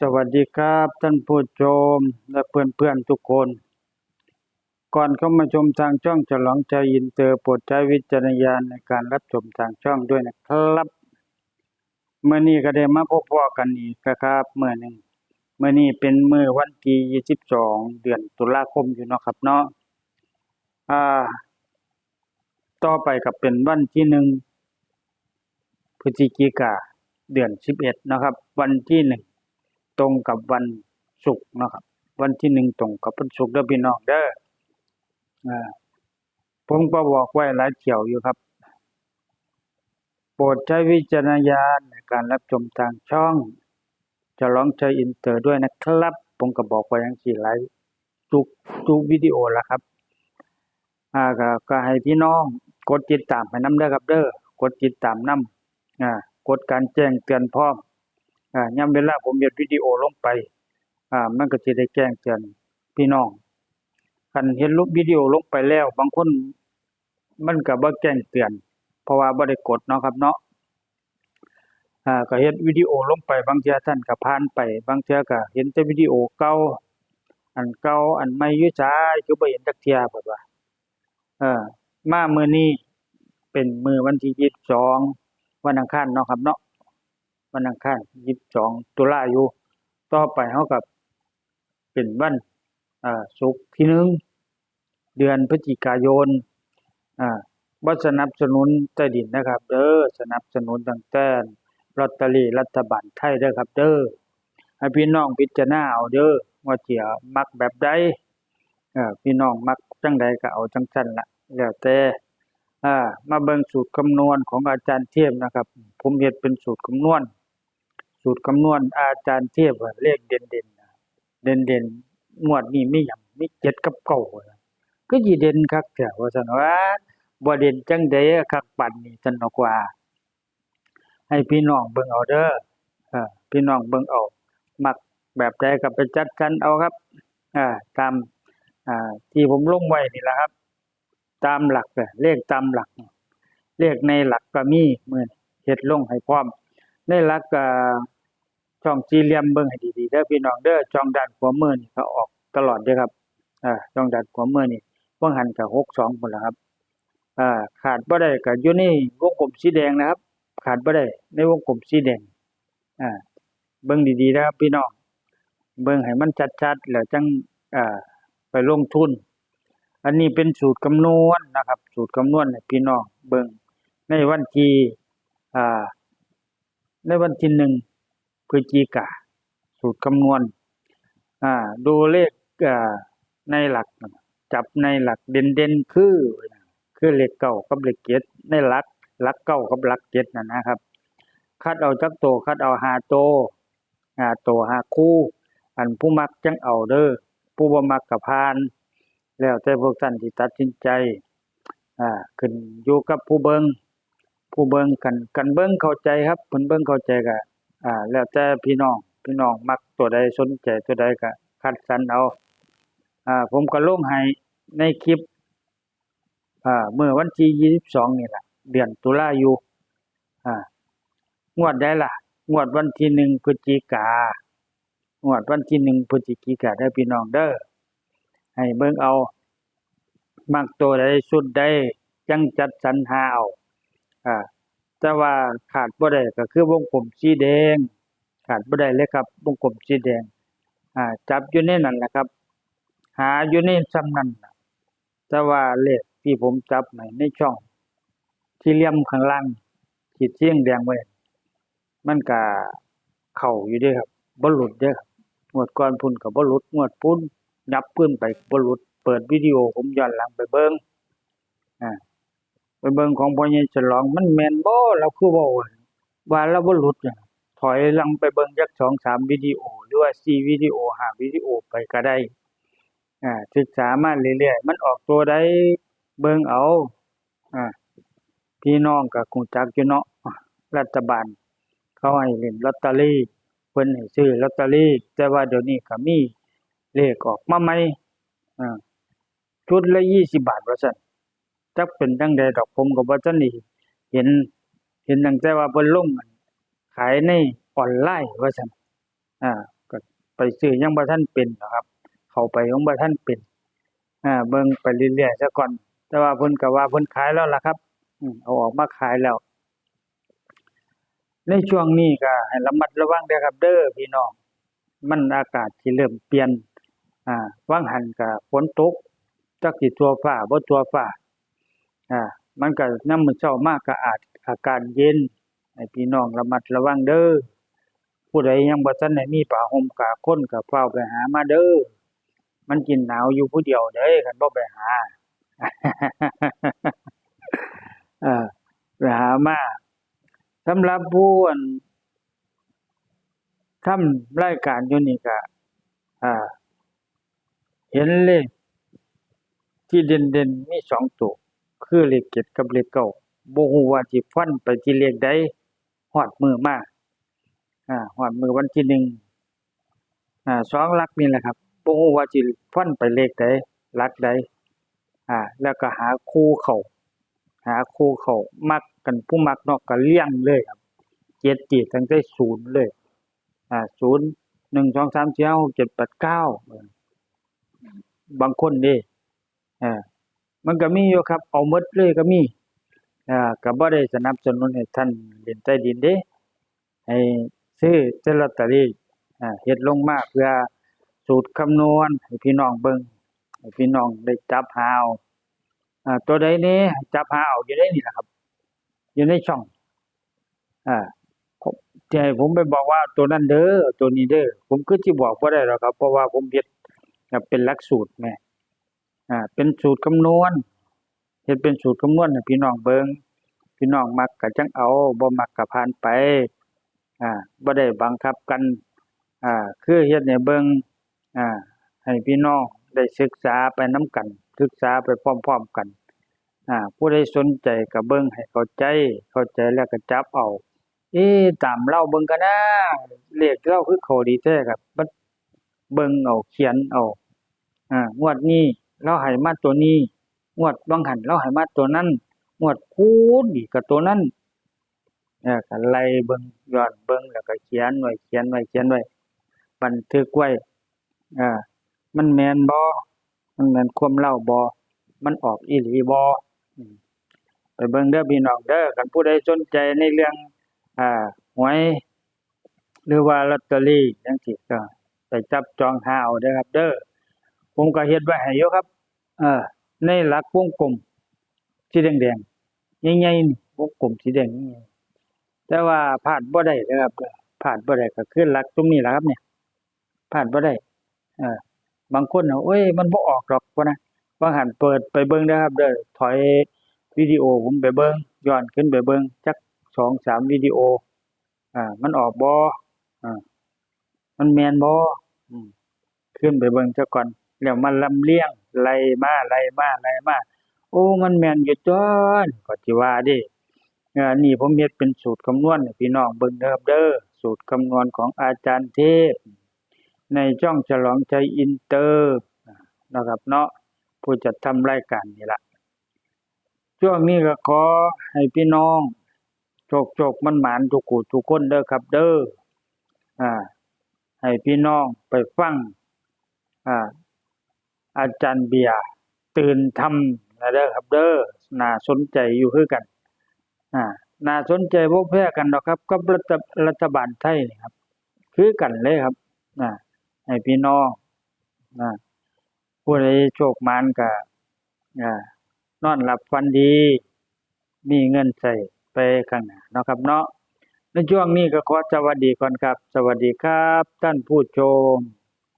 สวัสดีครับท่านผู้ชมและเพื่อนๆทุกคน ก่อนเข้ามาชมทางช่องฉลองใจอินเตอร์โปรดใช้วิจารณญาณในการรับชมทางช่องด้วยนะครับเมื่อนี้ก็ได้มาพบพอกันอีกนะครับเมื่อหนึ่งเมื่อนี้เป็นมื้อวันที่22เดือนตุลาคมอยู่เนาะครับเนาะอ่า ต่อไปก็เป็นวันที่หนึ่งพฤศจิกาเดือน11เอ็ดนะครับ วันที่หนึ่ง ตรงกับวันศุกร์นะครับ วันที่หนึ่งตรงกับวันศุกร์เด้อพี่น้องเด้ออ่าผมก็บอกไว้หลายเที่ยวอยู่ครับ โปรดใช้วิจารณญาณในการรับชมทางช่อง จะร้องใจอินเตอร์ด้วยนะครับ ผมก็บอกไว้อย่างสี่หลายทุกทุกวิดีโอแล้วครับอ่าก็ก็ให้พี่น้องกดติดตามให้น้ำเด้อครับเด้อกดติดตามน้ำอ่ากดการแจ้งเตือนพร้อม ยามเวลาผมเฮ็ดวิดีโอลงไปอ่ามันก็สิได้แจ้งเตือนพี่น้องคันเห็นรูปวิดีโอลงไปแล้ว บางคนมันก็บ่แจ้งเตือน เพราะว่าบ่ได้กดเนาะครับเนาะอ่าก็เฮ็ดวิดีโอลงไปบางเทื่อท่านก็ผ่านไป บางเทื่อก็เห็นแต่วิดีโอเก่าอันเก่าอันใหม่ยู่ไสคือบ่เห็นจักเที่ยเพิ่นว่าเออมามื้อนี้เป็นมื้อวันที่22วันอังคารเนาะครับเนาะ วันอังคาร22ตุลาอยู่ต่อไปเฮาก็เป็นวันอ่าศุกร์ที่หนึ่งเดือนพฤศจิกายนอ่าบ่สนับสนุนใต้ดินนะครับ เด้อสนับสนุนตั้งแต่ลอตเตอรี่รัฐบาลไทยเด้อครับ เด้อให้พี่น้องพิจารณาเอาเด้อว่าสิมักแบบใดพี่น้องมักจังใดก็เอาจังซั่นละแล้วแต่อ่ามาเบิ่งสูตรคำนวณของอาจารย์เทพนะครับ ผมเฮ็ดเป็นสูตรคำนวณ สูตรคำนวณอาจารย์เทพว่าเลขเด่นๆน่ะเด่นงวดนี้มีหยังมี7กับ9ว่าซั่นคือสิเด่นคักแท้ว่าซั่นว่าบ่เด่นจังได๋คักปานนี้ซั่นกว่า ให้พี่น้องเบิ่งเอาเด้อพี่น้องเบิ่งเอามักแบบใดก็ไปจัดสรรเอาครับตามที่ผมลงไว้นี่แหละครับ ตามหลักเลขตามหลัก เลขในหลักก็มีเหมือนเฮ็ดลงให้พร้อมในหลัก ช่องสี่เหลี่ยมเบิ่งให้ดีๆเด้อพี่น้องเด้อช่องด้านขวามือนี่ก็ออกตลอดเด้อครับอ่าช่องด้านขวามือนี่บ่งหันก็62พุ่นละครับอ่าขาดบ่ได้ก็อยู่ในวงกลมสีแดงนะครับ ขาดบ่ได้ในวงกลมสีแดงอ่าเบิ่งดีๆนะครับพี่น้องเบิ่งให้มันชัดๆแล้วจังอ่าไปลงทุน อันนี้เป็นสูตรคำนวณนะครับ สูตรคำนวณพี่น้องเบิ่งในวันที่อ่าในวันที่หนึ่ง ฤศจิกาสูตรคำนวณอ่าดูเลขอ่าในหลัก จับในหลักเด่นๆคือ คือเลขเก้ากับเลขเจ็ดในหลักหลักเก้ากับหลักเจ็ดนั่นะครับ คัดเอาจักโตคัดเอาหาโตหาโตหาคู่ อันผู้มักจังเอาเด้อผู้บ่มักก็ผ่าน แล้วแต่พวกท่านสิตัดสินใจอ่าขึ้นอยู่กับผู้เบิ่งผู้เบิ่งกันกันเบิ่งเข้าใจครับเพิ่นเบิ่งเข้าใจก็ อ่า แล้วแต่พี่น้อง พี่น้องมักตัวใดสนใจตัวใดก็คัดสรรเอา อ่า ผมก็ลงให้ในคลิป อ่า เมื่อวันที่22นี่แหละ เดือนตุลาอยู่ อ่า งวดใดล่ะ งวดวันที่หนึ่งพฤศจิกางวดวันที่หนึ่งพฤศจิกาเด้อพี่น้องเด้อ ให้เบิ่งเอา มักตัวใดชุดใดจังจัดสรรหาเอา อ่า แต่ว่าขาดบ่ได้ก็คือวงกลมสีแดง ขาดบ่ได้เลยครับวงกลมสีแดงอ่าจับอยู่ในนั้นแหละครับ หาอยู่ในส่ำนั้นนะแต่ว่าเลขที่ผมจับให้ในช่อง ที่เหลี่ยมข้างล่างขีดเสียงแดงไว้ มันก็เข้าอยู่ด้ครับบ่หลุดเด้อครับงวดก่อนพุ่นก็บ่หลุดงวดพุ่นยับขึ้นไปบ่หลุดเปิดวิดีโอผมย้อนหลังไปเบิ่งอ่า ไปเบิ่งของพ่อใหญ่ฉลองมันแม่นบ่เราคือเว้าว่าเราบ่หลุดถอยหลังไปเบิ่งจัก2-3วิดีโอ หรือว่า4วิดีโอ5วิดีโอไปก็ได้อ่าศึกษามาเรื่อยๆมันออกตัวใดเบิ่งเอาอ่าพี่น้องก็คงจักอยู่เนาะรัฐบาล เขาให้เล่นลอตเตอรี่เพิ่นให้ซื้อลอตเตอรี่ แต่ว่าเดี๋ยวนี้ก็มีเลขออกมาใหม่อ่าชุดละ20บาทว่าซั่น จักเป็นจังใดดอกผมก็บ่ทันได้เห็น เห็นตั้งแต่ว่าเพิ่นลงอั่นขายในออนไลน์ว่าซั่นอ่าก็ไปซื้อยังบ่ทันเป็นหรอกครับ เข้าไปยังบ่ทันเป็นอ่าเบิ่งไปเรื่อยๆซะก่อน แต่ว่าเพิ่นก็ว่าเพิ่นขายแล้วล่ะครับเอาออกมาขายแล้ว ในช่วงนี้ก็ให้ระมัดระวังเด้อครับ เด้อพี่น้องมันอากาศสิเริ่มเปลี่ยน อ่าว่างหันก็ฝนตกจักสิทั่วฟ้าบ่ทั่วฟ้า อ่ามันก็ยามมื้อเช้ามาก็อาจอากาศเย็นให้พี่น้องระมัดระวังเด้อผู้ใดยังบ่ทันได้มีผ้าห่มกาคนก็เฝ้าไปหามาเด้อมันกินหนาวอยู่ผู้เดียวเด้คันบ่ไปหาเออไปหามาสำหรับผู้อันทำรายการอยู่นี่ก็อ่า เห็นเลขที่เด่นๆมีสองตัว คือเลขเจ็ดกับเลขเก้าบ่ฮู้ว่าสิฟันไปที่เลขใดฮอดมือมาอ่าฮอดมือวันที่หนึ่งอ่าสองลักนี่แหละครับบ่ฮู้ว่าสิฟันไปเลขใดลักใดอ่าแล้วก็หาคู่เข้าหาคู่เข้ามักกันผู้มักเนาะก็เลี้ยงเลยครับเจ็ดจีตั้งแต่ศูนย์เลยอ่าศูนย์หนึ่งสองสามสี่ห้าหกเจ็ดแปดเก้าบางคนเด้อ่า มันก็มีอยู่ครับ เอาหมดเลยก็มีอ่าก็บ่ได้สนับสนุนให้ท่านเล่นใต้ดินเด้ให้ซื้อแต่ลอตเตอรี่อ่าเฮ็ดลงมาเพื่อสูตรคำนวณให้พี่น้องเบิ่งให้พี่น้องได้จับหาเอาอ่าตัวใดแหน่จับหาเอาอยู่ในนี่แหละครับ อยู่ในช่องอ่าที่ให้ผมไปบอกว่าตัวนั้นเด้อตัวนี้เด้อผมคือสิบอกบ่ได้หรอกครับ เพราะว่าผมเฮ็ดเป็นหลักสูตรแม่ อ่าเป็นสูตรคำนวณเฮ็ดเป็นสูตรคำนวณให้พี่น้องเบิงพี่น้องมักก็จังเอาบ่มักก็ผ่านไปอ่าบ่ได้บังคับกันอ่าคือเฮ็ดให้เบิงอ่าให้พี่น้องได้ศึกษาไปนํกัน ศึกษาไปพร้อมๆกันอ่าผู้ใดสนใจก็เบิ่งให้เข้าใจ เข้าใจแล้วก็จับเอา เอ๊ตามเราเบิ่งกันนะเลขเราคือเขาดีแท้ครับเบิ่งเอาเขียนเอาอ่างวดนี้ เราให้มาตัวนี้งวดบางหันเราให้มาตัวนั้นงวดพูนอีกก็ตัวนั้นเออก็ไล่เบิ่งย้อนเบิ่งแล้วก็เขียนไว้เขียนไว้เขียนไว้บันทึกไว้อ่ามันแมนบ่มันแมนควมเล่าบ่มันออกอีหลีบอไปเบิ่งเด้อพี่น้องเด้อคันผู้ใดสนใจในเรื่องอ่าหวยหรือว่าลอตเตอรี่จังซี่ก็ไปจับจองหาเอาเด้อครับเด้อ ผมก็เฮ็ดไว้ให้อยู่ครับ เออในหลักวงกลมสีแดงๆใหญ่ๆนี่วงกลมสีแดงแต่ว่าพลาดบ่ได้เด้อครับพลาดบ่ได้ก็คือหลักตรงนี้แหละครับ เนี่ยพลาดบ่ได้ เออบางคนน่ะโอ้ยมันบ่ออกดอกว่านะบางหันเปิดไปเบิ่งเด้อครับ เด้อถอยวิดีโอผมไปเบิ่งย้อนขึ้นไปเบิ่งจัก2 3วิดีโอ อ่า มันออกบ่อ่ามันแม่นบ่อืมขึ้นไปเบิ่งซะก่อน แล้วมาลำเลียงไล่มาไล่มาไล่มาโอ้มันแม่นอยู่ตัวก็สิว่าด้เออนี่ผมเฮ็ดเป็นสูตรคำนวณพี่น้องเบิ่งเด้อเด้อสูตรคำนวณของอาจารย์เทพ ในช่องฉลองใจอินเตอร์นะครับเนาะผู้จัดทำรายการนี่ละช่วงนี้ก็ขอให้พี่น้องโชคๆมันหมานทุกคู่ทุกคนเด้อครับเด้ออ่าให้พี่น้องไปฟังอ่า อาจารย์เบียร์ตื่นทำนะเด้อครับเด้อน่าสนใจอยู่คือกันอ่าน่าสนใจบ่แพ้กันดอกครับกับรัฐรัฐบาลไทยครับ คือกันเลยครับอ่าให้พี่น้องอ่าผู้ใดโชคมานก็อ่านอนหลับฝันดี มีเงินใช้ไปข้างหน้าเนาะครับเนาะในช่วงนี้ก็ขอสวัสดีก่อนครับ สวัสดีครับ ท่านผู้ชม